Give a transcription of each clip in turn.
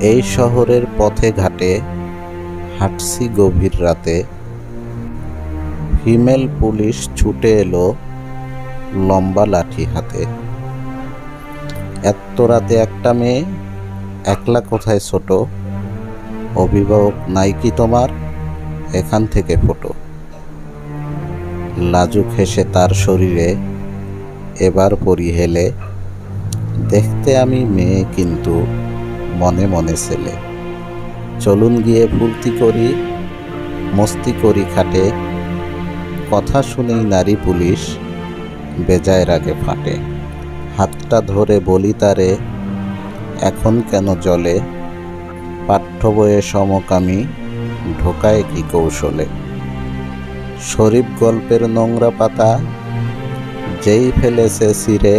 এই শহরের পথে ঘাটে হাঁটছি গভীর রাতে। ফিমেল পুলিশ ছুটে এলো লম্বা লাঠি হাতে। এত রাতে একটা মেয়ে, একলা কোথায় ছোট? অভিভাবক, নাই কি তোমার? এখান থেকে ফোটো। লাজুক হেসে তার শরীরে এবার পরি হেলে দেখতে আমি মেয়ে কিন্তু মনে মনে ছেলে। চলুন গিয়ে ফুর্তি করি, মস্তি করি খাটে। কথা শুনেই নারী পুলিশ বেজায় রাগে ফাটে। হাতটা ধরে বলি তারে, এখন কেন জলে পাঠ্য বইয়ে সমকামী, ঢোকায় কি কৌশলে? শরীফ গল্পের নোংরা পাতা, যেই ফেলেছে সিরে,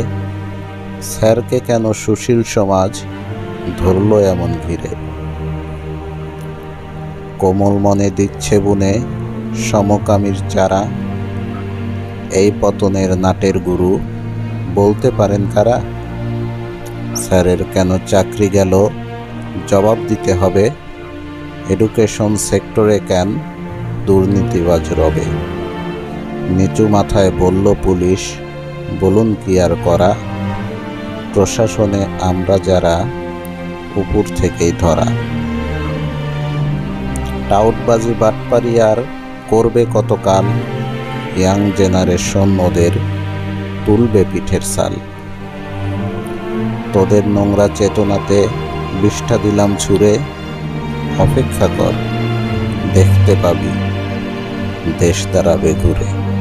স্যারকে কেন সুশীল সমাজ ধরল এমন ঘিরে কোমল মনে দিচ্ছে বুনে সমকামীর চারা। এই পতনের নাটের গুরু বলতে পারেন কারা? স্যারের কেন চাকরি গেল? জবাব দিতে হবে, এডুকেশন সেক্টরে কেন দুর্নীতিবাজ রবে? নিচু মাথায় বলল পুলিশ, বলুন কি আর করা? প্রশাসনে আমরা যারা উপর থেকেই ধরা। টাউটবাজি বাটপারি আর করবে কত কাল ইয়াং জেনারেশন ওদের তুলবে পিঠের সাল। তোদের নোংরা চেতনাতে বিষ্ঠা দিলাম ছুঁড়ে, অপেক্ষা কর, দেখতে পাবি, দেশ দাঁড়াবে ঘুরে।